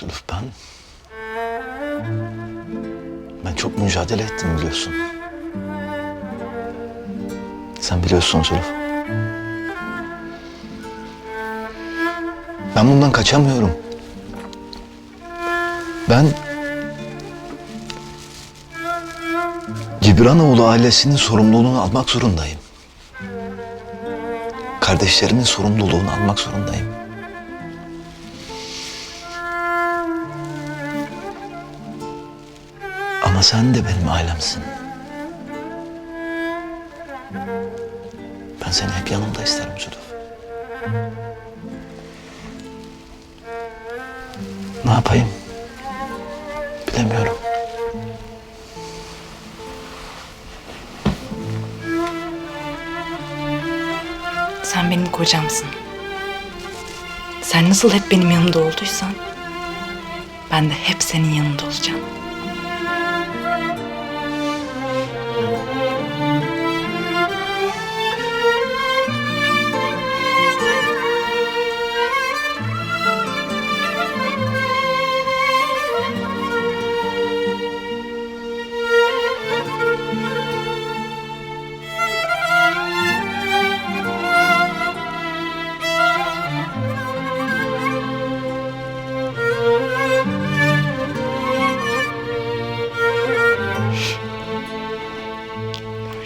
Zülüf ben... Ben çok mücadele ettim biliyorsun. Sen biliyorsun Zülüf. Ben bundan kaçamıyorum. Ben... Cibranoğlu ailesinin sorumluluğunu almak zorundayım. Kardeşlerimin sorumluluğunu almak zorundayım. Sen de benim ailemsin. Ben seni hep yanımda isterim Zülüf. Ne yapayım? Bilemiyorum. Sen benim kocamsın. Sen nasıl hep benim yanımda olduysan ben de hep senin yanında olacağım.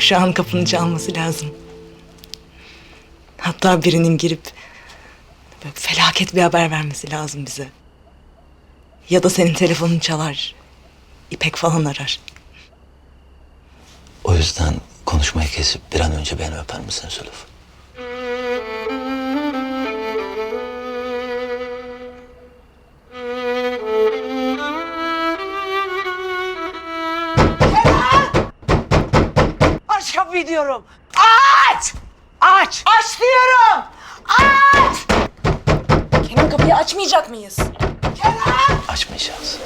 Şu an kapının çalması lazım. Hatta birinin girip böyle felaket bir haber vermesi lazım bize. Ya da senin telefonun çalar. İpek falan arar. O yüzden konuşmayı kesip bir an önce beni öper misin Zülüf? Kapıyı diyorum. Aç! Aç! Aç diyorum! Aç! Kenan kapıyı açmayacak mıyız? Açmayacağız.